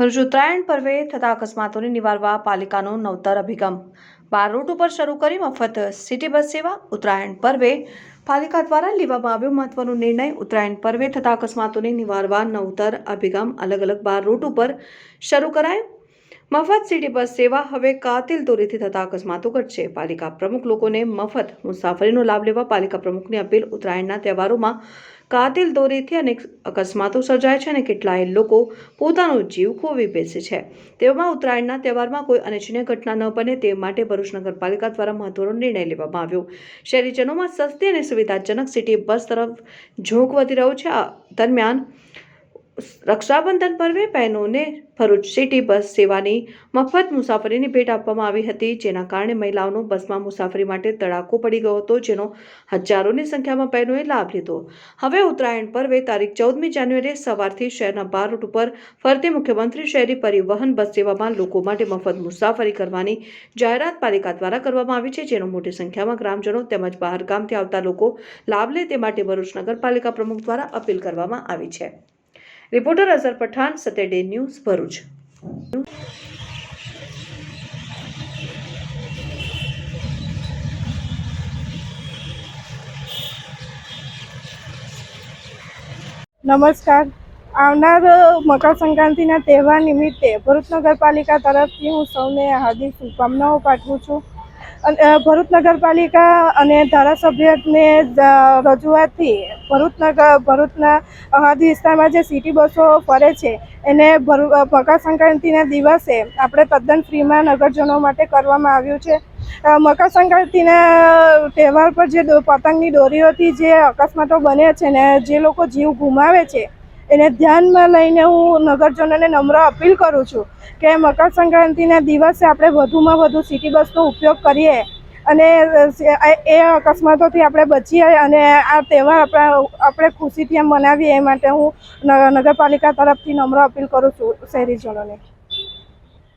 ભરૂચ ઉત્તરાયણ પર્વે થતા અકસ્માતોને નિવારવા પાલિકાનો નવતર અભિગમ. બાર રૂટ ઉપર શરૂ કરી મફત સિટી બસ સેવા ઉત્તરાયણ પર્વે પાલિકા દ્વારા લેવામાં આવ્યો મહત્વનો નિર્ણય ઉત્તરાયણ પર્વે થતા અકસ્માતોને નિવારવા નવતર અભિગમ અલગ અલગ બાર રૂટ ઉપર શરૂ કરાયો. મફત સિટી બસ સેવા હવે કાતિલ દોરીથી થતા અકસ્માતો ઘટશે. પાલિકા પ્રમુખ લોકોને મફત મુસાફરીનો લાભ લેવા પાલિકા પ્રમુખની અપીલ. ઉત્તરાયણના તહેવારોમાં કાતિલ દોરીથી અનેક અકસ્માતો સર્જાય છે અને કેટલાય લોકો પોતાનો જીવ ખોવી બેસે છે. તેવામાં ઉત્તરાયણના તહેવારમાં કોઈ અનિચ્છનીય ઘટના ન બને તે માટે ભરૂચ નગરપાલિકા દ્વારા મહત્વનો નિર્ણય લેવામાં આવ્યો. શહેરીજનોમાં સસ્તી અને સુવિધાજનક સિટી બસ તરફ ઝોંક વધી રહ્યો છે. આ દરમિયાન રક્ષાબંધન પર્વે બહેનોને ભરૂચ સિટી બસ સેવાની મફત મુસાફરીની ભેટ આપવામાં આવી હતી, જેના કારણે મહિલાઓનો બસમાં મુસાફરી માટે તડાકો પડી ગયો હતો, જેનો હજારોની સંખ્યામાં બહેનોએ લાભ લીધો. હવે ઉત્તરાયણ પર્વે તારીખ ચૌદમી જાન્યુઆરીએ સવારથી શહેરના બાર રૂટ ઉપર ફરતી મુખ્યમંત્રી શહેરી પરિવહન બસ સેવામાં લોકો માટે મફત મુસાફરી કરવાની જાહેરાત પાલિકા દ્વારા કરવામાં આવી છે, જેનો મોટી સંખ્યામાં ગ્રામજનો તેમજ બહારગામથી આવતા લોકો લાભ લે તે માટે ભરૂચ નગરપાલિકા પ્રમુખ દ્વારા અપીલ કરવામાં આવી છે. Reporter Azhar Pathan Saturday news Bharuch. નમસ્કાર. આવનાર મકર સંક્રાંતિના તહેવાર નિમિત્તે ભરૂચ નગરપાલિકા તરફથી હું સૌને હાર્દિક શુભકામનાઓ પાઠવું છું. અને ભરૂચ નગરપાલિકા અને ધારાસભ્યને રજૂઆતથી ભરૂચ નગર ભરૂચના હદ વિસ્તારમાં જે સિટી બસો ફરે છે, એને મકર સંક્રાંતિના દિવસે આપણે તદ્દન ફ્રીમાં નગરજનો માટે કરવામાં આવ્યું છે. મકર સંક્રાંતિના તહેવાર પર જે પતંગની દોરીઓથી જે અકસ્માતો બને છે ને, જે લોકો જીવ ગુમાવે છે, એને ધ્યાનમાં લઈને હું નગરજનોને નમ્ર અપીલ કરું છું કે મકર સંક્રાંતિના દિવસે આપણે વધુમાં વધુ સિટી બસનો ઉપયોગ કરીએ. અને એ અકસ્માતોથી આપણે બચીએ અને આ તહેવાર આપણા, આપણે ખુશીથી એમ મનાવીએ એ માટે હું નગરપાલિકા તરફથી નમ્ર અપીલ કરું છું શહેરીજનોને